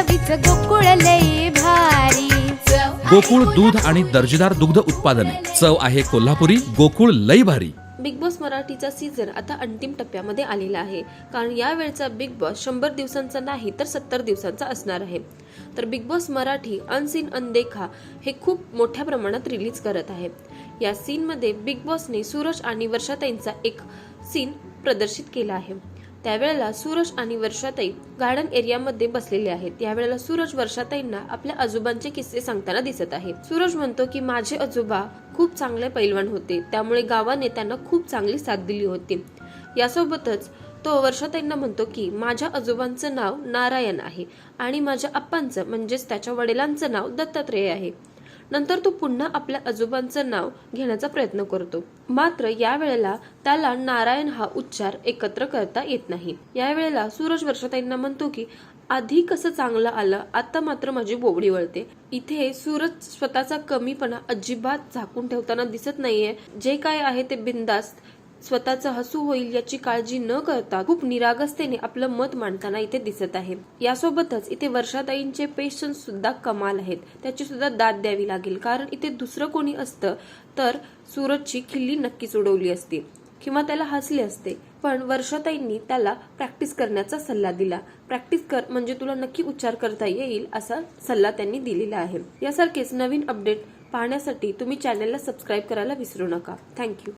चवीच गोकुळ लई भारी. गोकुळ दूध आणि दर्जेदार दुग्ध उत्पादने. चव आहे कोल्हापुरी गोकुळ लई भारी. बिग बॉस मराठीचा सीझन आता अंतिम टप्प्यामध्ये आलेला आहे. कारण यावेळचा बिग बॉस शंभर दिवसांचा नाही तर सत्तर दिवसांचा असणार आहे. तर बिग बॉस मराठी अनसीन अनदेखा हे खूप मोठ्या प्रमाणात रिलीज करत आहे. या सीनमध्ये बिग बॉसने सूरज आणि वर्षाताईंचा एक सीन प्रदर्शित केला आहे. त्यावेळेला सूरज आणि वर्षाताई गार्डन एरियामध्ये बसलेले आहेत. यावेळेला सूरज वर्षाताईंना आपल्या आजोबांचे किस्से सांगताना दिसत आहे सूरज म्हणतो की माझे आजोबा खूप चांगले पैलवान होते. त्यामुळे गावाने त्यांना खूप चांगली साथ दिली होती. यासोबतच तो वर्षाताईंना म्हणतो की माझ्या आजोबांचं नाव नारायण आहे आणि माझ्या आप्पांचं म्हणजेच त्याच्या वडिलांचं नाव दत्तात्रेय आहे. नंतर तो पुन्हा आपल्या आजोबांचं नाव घेण्याचा प्रयत्न करतो. मात्र यावेळेला त्याला नारायण हा उच्चार एकत्र करता येत नाही. यावेळेला सूरज वर्षाताईंना म्हणतो की आधी कसं चांगलं आलं आता मात्र माझी बोबडी वळते. इथे सूरज स्वतःचा कमीपणा अजिबात झाकून ठेवताना दिसत नाहीये. जे काय आहे ते बिंदास्त स्वतःचं हसू होईल याची काळजी न करता खूप निरागसतेने आपलं मत मांडताना इथे दिसत आहे. यासोबतच इथे वर्षाताईंचे पेशन्स सुद्धा कमाल आहेत. त्याची सुद्धा दाद द्यावी लागेल. कारण इथे दुसरं कोणी असतं तर सूरजची खिल्ली नक्कीच उडवली असती किंवा त्याला हसले असते. पण वर्षाताईंनी त्याला प्रॅक्टिस करण्याचा सल्ला दिला. प्रॅक्टिस कर म्हणजे तुला नक्की उच्चार करता येईल असा सल्ला त्यांनी दिलेला आहे. यासारखेच नवीन अपडेट पाहण्यासाठी तुम्ही चॅनलला सबस्क्राईब करायला विसरू नका. थँक्यू